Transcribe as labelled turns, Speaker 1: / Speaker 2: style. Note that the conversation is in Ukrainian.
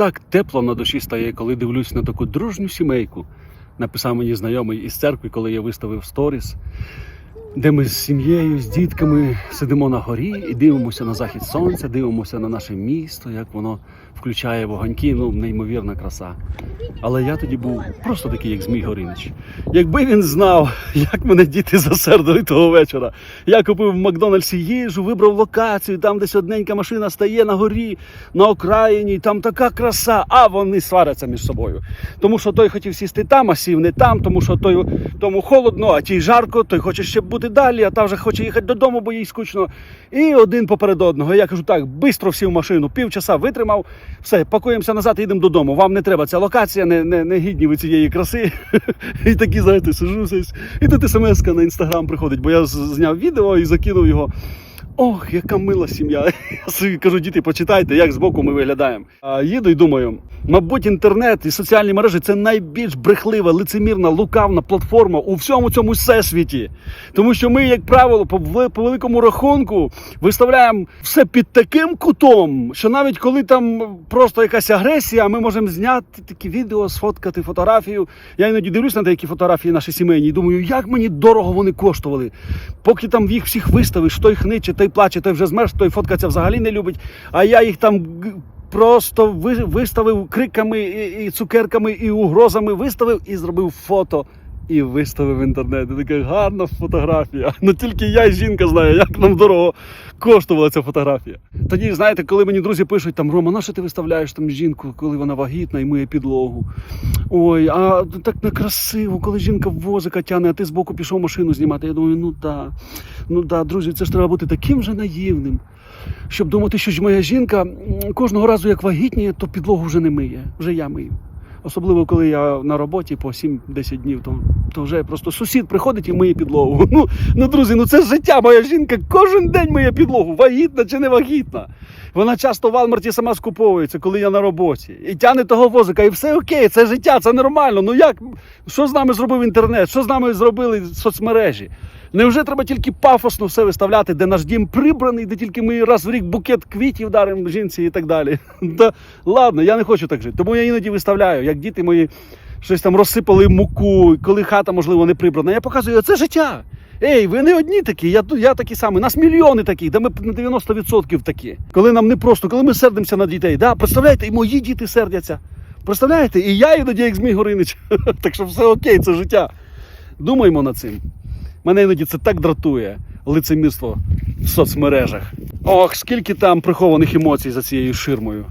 Speaker 1: так тепло на душі стає, коли дивлюсь на таку дружню сімейку. Написав мені знайомий із церкви, коли я виставив сторіс, де ми з сім'єю, з дітками сидимо на горі і дивимося на захід сонця, дивимося на наше місто, як воно включає вогоньки, ну неймовірна краса. Але я тоді був просто такий, як Змій Горинич. Якби він знав, як мене діти засердили того вечора. Я купив в Макдональдсі їжу, вибрав локацію, там десь одненька машина стає на горі, на окраїні, там така краса, а вони сваряться між собою. Тому що той хотів сісти там, а сів не там, тому що той, тому холодно, а тій жарко, той хоче ще бути далі, а та вже хоче їхати додому, бо їй скучно. І один поперед одного. Я кажу, так, бистро всі в машину, півчаса витримав, все, пакуємося назад і йдемо додому. Вам не треба ця локація, не, не, не гідні ви цієї краси. І такі, знаєте, сижу. І тут смс на інстаграм приходить, бо я зняв відео і закинув його. Ох, яка мила сім'я. Я кажу, діти, почитайте, як збоку ми виглядаємо. А їду і думаю, мабуть, інтернет і соціальні мережі це найбільш брехлива, лицемірна, лукавна платформа у всьому цьому всесвіті. Тому що ми, як правило, по, по великому рахунку виставляємо все під таким кутом, що навіть коли там просто якась агресія, ми можемо зняти такі відео, сфоткати фотографію. Я іноді дивлюсь на деякі фотографії наші сімейні і думаю, як мені дорого вони коштували. Поки там їх всіх виставиш, той хниче, той плаче, той вже змерз, той фоткатися взагалі не любить. А я їх там просто виставив криками і, цукерками, і угрозами, виставив і зробив фото. І виставив в інтернет. І така гарна фотографія. Ну тільки я і жінка знаю, як нам дорого коштувала ця фотографія. Тоді, знаєте, коли мені друзі пишуть, там Рома, на що ти виставляєш там жінку, коли вона вагітна і миє підлогу? Ой, а так некрасиво, коли жінка возика тягне, а ти збоку пішов машину знімати. Я думаю, ну да, ну да, друзі, це ж треба бути таким же наївним. Щоб думати, що ж моя жінка кожного разу як вагітніє, то підлогу вже не миє, вже я мию. Особливо, коли я на роботі по 7-10 днів, то, то вже просто сусід приходить і миє підлогу. Ну, ну, друзі, ну це ж життя. Моя жінка кожен день миє підлогу, вагітна чи не вагітна. Вона часто в Алмарті сама скуповується, коли я на роботі. І тягне того возика, і все окей, це життя, це нормально. Ну як? Що з нами зробив інтернет? Що з нами зробили соцмережі? Невже треба тільки пафосно все виставляти, де наш дім прибраний, де тільки ми раз в рік букет квітів даримо жінці і так далі? Та ладно, я не хочу так жити. Тому я іноді виставляю, як діти мої щось там розсипали муку, коли хата, можливо, не прибрана. Я показую, це життя. Ей, ви не одні такі, я, я такий самий. Нас мільйони таких, де ми на 90% такі. Коли нам не просто, коли ми сердимося на дітей. Да? Представляєте, і мої діти сердяться. Представляєте? І я іноді як Змій Горинич. так що все окей, це життя. Думаємо над цим. Мене іноді це так дратує лицемірство в соцмережах. Ох, скільки там прихованих емоцій за цією ширмою.